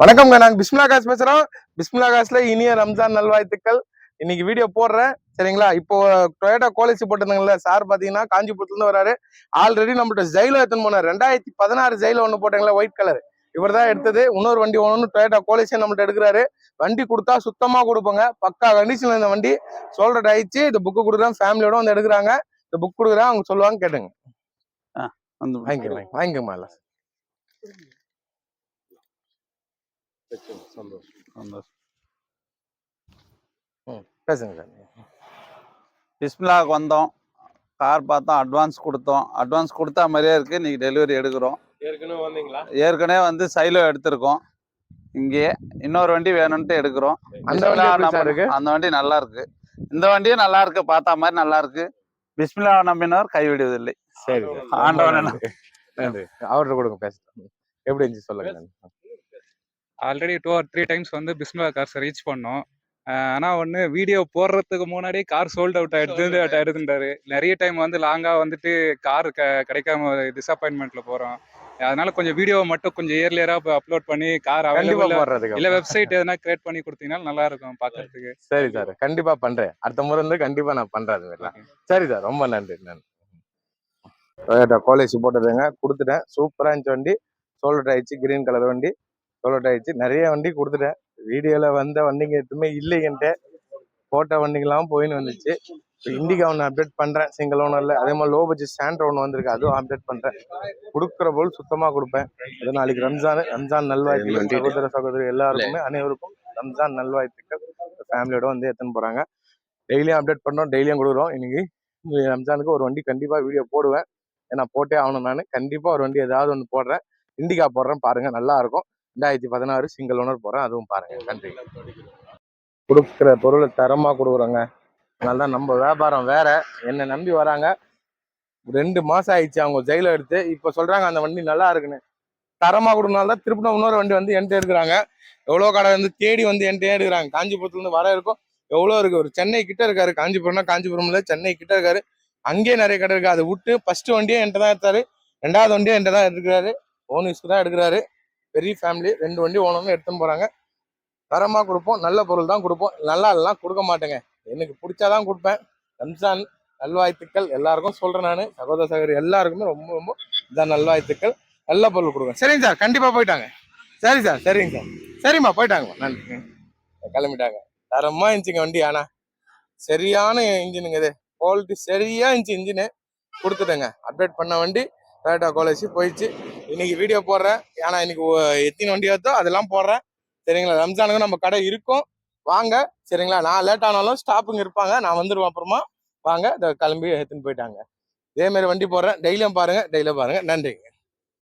வணக்கம்ங்க நாங்க பிஸ்மிலா காஸ் பேசுறோம். பிஸ்மிலா காஸ்ல இனிய ரம்ஜான் நல்வாழ்த்துக்கள். இன்னைக்கு வீடியோ போடுறேன் சரிங்களா? இப்போ டொயோட்டா கோலிசி போட்டிருந்தாங்கல்ல சார் பாத்தீங்கன்னா காஞ்சிபுரத்துல இருந்து வராரு. ஆல்ரெடி நம்மகிட்ட ஜெயில எடுத்துன்னு போனார். ரெண்டாயிரத்தி பதினாறு ஜெயில ஒண்ணு போட்டாங்களா ஒயிட் கலர் இவர் தான் எடுத்தது. இன்னொரு வண்டி ஒன்று டொயோட்டா கோலிசி நம்மகிட்ட எடுக்கிறாரு. வண்டி கொடுத்தா சுத்தமா கொடுப்போங்க. பக்கா கண்டிஷன்ல இந்த வண்டி. சோல்டர் ஆயிடுச்சு. இந்த புக்கு கொடுக்குறேன் ஃபேமிலியோட வந்து எடுக்கிறாங்க. இந்த புக் கொடுக்குறேன் அவங்க சொல்லுவாங்க கேட்டுங்க. வந்து வாங்கிக்க வாங்கி எல்லாம் சந்தோஷம். பேசுங்க சார் பிஸ்மிலாவுக்கு வந்தோம் கார் பார்த்தோம் அட்வான்ஸ் கொடுத்தோம். அட்வான்ஸ் கொடுத்தா மாதிரியே இருக்கு. இன்னைக்கு டெலிவரி எடுக்கிறோம். ஏற்கனவே வந்தீங்களா? ஏற்கனவே வந்து சைலோ எடுத்திருக்கோம். இங்கேயே இன்னொரு வண்டி வேணும்ட்டு எடுக்கிறோம். அந்த வண்டி நல்லா இருக்கு. இந்த வண்டியும் நல்லா இருக்கு. பார்த்தா மாதிரி நல்லா இருக்கு. பிஸ்மிலா நம்பினவர் கைவிடுவதில்லை சரி ஆண்டவனே. அவர்கிட்ட கொடுங்க பேசுறேன் எப்படி இருந்துச்சு சொல்லுங்க. Already two or three times வந்து பிஸ்மிலா கார்ஸ் ரீச் பண்ணோம். ஆஹ் ஆனா ஒன்று வீடியோ போடுறதுக்கு முன்னாடி கார் சோல்ட் அவுட் ஆயிடுது ஆயிடுதுன்றாரு. நிறைய டைம் வந்து லாங்கா வந்துட்டு கார் கிடைக்காம டிசப்பாயின்மெண்ட்ல போறோம். அதனால கொஞ்சம் வீடியோ மட்டும் கொஞ்சம் இயர்லியரா அப்லோட் பண்ணி கார் அவைலபிள் இல்ல வெப்சைட் எதனா கிரியேட் பண்ணி கொடுத்தீங்கன்னா நல்லா இருக்கும் பாக்குறதுக்கு சரி சார் கண்டிப்பா பண்றேன். அடுத்த முறை இருந்து கண்டிப்பா நான் மாதிரிலாம் சரி சார் ரொம்ப நன்றி நன்றி. டொயோட்டா காலேஜ் போட்டதுங்க கொடுத்துட்டேன். சூப்பரா இருந்துச்சு வண்டி. சோல்ட் ஆயிடுச்சு கிரீன் கலர் வண்டி. சோல்ட் ஆயிடுச்சு. நிறைய வண்டி கொடுத்துட்டேன். வீடியோல வந்த வண்டிங்க எதுவுமே இல்லைங்கன்ட்டு போட்ட வண்டிங்கெல்லாம் போயின்னு வந்துச்சு. இண்டிகா ஒன்று அப்டேட் பண்றேன். சிங்கிள் ஓனர்ல அதே மாதிரி லோ பட்ஜெட் ஸ்டாண்ட் ஒன்று வந்திருக்கு. அதுவும் அப்டேட் பண்றேன். கொடுக்குற போல் சுத்தமா கொடுப்பேன். அது நாளைக்கு ரம்ஜான் ரம்ஜான் நல்வாழ்த்துக்கள் சகோதர சகோதரி எல்லாருக்குமே அனைவருக்கும் ரம்ஜான் நல்வாழ்த்துக்கள் ஃபேமிலியோட வந்து எடுத்துன்னு போறாங்க. டெய்லியும் அப்டேட் பண்றோம் டெய்லியும் கொடுக்குறோம். இன்னைக்கு ரம்ஜானுக்கு ஒரு வண்டி கண்டிப்பா வீடியோ போடுவேன். ஏன்னா போட்டே ஆகணும் நான். கண்டிப்பா ஒரு வண்டி ஏதாவது ஒன்று போடுறேன். இண்டிகா போடுறேன் பாருங்க. நல்லா இருக்கும். ரெண்டாயிரத்தி பதினாறு சிங்கிள் ஓனர் போடுறேன் அதுவும் பாருங்க. நன்றி. கொடுக்குற பொருளை தரமா கொடுக்குறோங்க. அதனால தான் நம்ம வியாபாரம் வேற. என்னை நம்பி வராங்க. ரெண்டு மாசம் ஆயிடுச்சு. அவங்க ஜெயில எடுத்து இப்போ சொல்றாங்க அந்த வண்டி நல்லா இருக்குன்னு. தரமா கொடுனால தான் திருப்பி இன்னொரு வண்டி வந்து என்கிட்ட எடுக்கிறாங்க. எவ்வளோ கடை வந்து தேடி வந்து என்கிட்ட எடுக்கிறாங்க. காஞ்சிபுரத்துல இருந்து வர இருக்கும். எவ்வளோ இருக்கு? ஒரு சென்னை கிட்ட இருக்காரு. காஞ்சிபுரம்னா காஞ்சிபுரம்ல சென்னை கிட்ட இருக்காரு. அங்கேயே நிறைய கடை இருக்கு. அதை விட்டு ஃபர்ஸ்ட் வண்டியே என்கிட்ட தான் எடுத்தாரு. ரெண்டாவது வண்டியும் என்கிட்ட தான் எடுக்கிறாரு. ஓன் யூஸ்க்கு தான் எடுக்கிறாரு. பெரிய ஃபேமிலி ரெண்டு வண்டி ஓனரும் எடுத்துன்னு போகிறாங்க தரமாக கொடுப்போம் நல்ல பொருள் தான் கொடுப்போம். நல்லா எல்லாம் கொடுக்க மாட்டேங்க. எனக்கு பிடிச்சாதான் கொடுப்பேன். ரம்ஜான் நல்வாழ்த்துக்கள் எல்லாருக்கும் சொல்கிறேன் நான். சகோதர சகோதரி எல்லாருக்குமே ரொம்ப ரொம்ப இதான் நல்வாழ்த்துக்கள். நல்ல பொருள் கொடுங்க. சரிங்க சார் கண்டிப்பாக போயிட்டாங்க. சரி சார் சரிங்க சார். சரிம்மா போயிட்டாங்க நன்றி. கிளம்பிட்டாங்க. தரமாக இருந்துச்சுங்க வண்டி ஆனால் சரியான இன்ஜினுங்க இது. குவாலிட்டி சரியாக இருந்துச்சு இன்ஜினு. கொடுத்துட்டேங்க. அப்டேட் பண்ண வண்டி டொயோட்டா காலேஜ் போயிடுச்சு. இன்னைக்கு வீடியோ போடுறேன். ஏன்னா இன்னைக்கு எத்தனை வண்டி வருதோ அதெல்லாம் போடுறேன். சரிங்களா? ரம்ஜானுக்கு நம்ம கடை இருக்கும். வாங்க. சரிங்களா? நான் லேட் ஆனாலும் ஸ்டாப்புங்க இருப்பாங்க. நான் வந்துடுவேன் அப்புறமா. வாங்க. இதை கிளம்பி எடுத்துன்னு போயிட்டாங்க. இதே மாதிரி வண்டி போடுறேன். டெய்லியும் பாருங்க. டெய்லியும் பாருங்க. நன்றிங்க